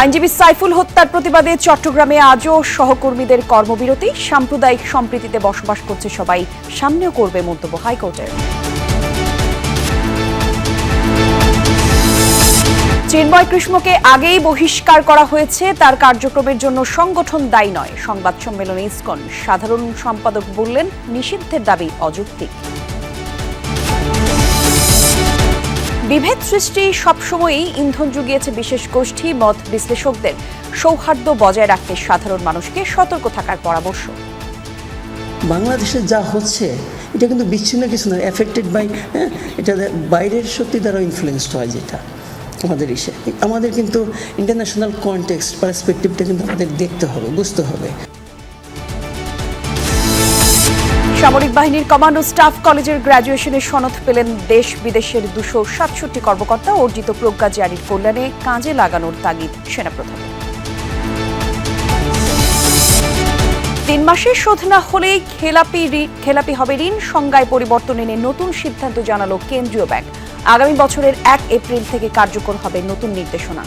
আইনজীবী সাইফুল হত্যার প্রতিবাদে চট্টগ্রামে আজও সহকর্মীদের কর্মবিরতি। সাম্প্রদায়িক সম্প্রীতিতে বসবাস করছে সবাই। সামনেও করবে মন্তব্য হাইকোর্টের। চিন্ময় কৃষ্ণকে আগেই বহিষ্কার করা হয়েছে। তার কার্যক্রমের জন্য সংগঠন দায়ী নয়। সংবাদ সম্মেলনে ইসকন। সাধারণ সম্পাদক বললেন, নিষিদ্ধের দাবি অযৌক্তিক। বিভেদ সৃষ্টি সবসময়ই ইন্ধন জুগিয়েছে বিশেষ গোষ্ঠী মত বিশ্লেষকদের। সৌহার্দ্য বজায় রাখতে সাধারণ মানুষকে সতর্ক থাকার পরামর্শ। বাংলাদেশে যা হচ্ছে, এটা কিন্তু বিচ্ছিন্ন কিছু না এফেক্টেড বাই হ্যাঁ এটা বাইরের শক্তি দ্বারা ইনফ্লুয়েসড হয় যেটা আমাদের ইসে। আমাদের কিন্তু ইন্টারন্যাশনাল কনটেক্সট পার্সপেক্টিভটা কিন্তু আমাদের দেখতে হবে, বুঝতে হবে। সামরিক বাহিনীর কমান্ডো স্টাফ কলেজের গ্র্যাজুয়েশনের সনদ পেলেন দেশ বিদেশের দুশো সাতষট্টি কর্মকর্তা। অর্জিত প্রজ্ঞা জারির কল্যাণে কাজে লাগানোর তাগিদ সেনাপ্রধানের তিন মাসে শোধ না হলেই খেলাপি খেলাপি হবে ঋণ, সংজ্ঞায় পরিবর্তন এনে নতুন সিদ্ধান্ত জানালো কেন্দ্রীয় ব্যাংক। আগামী বছরের এক এপ্রিল থেকে কার্যকর হবে নতুন নির্দেশনা।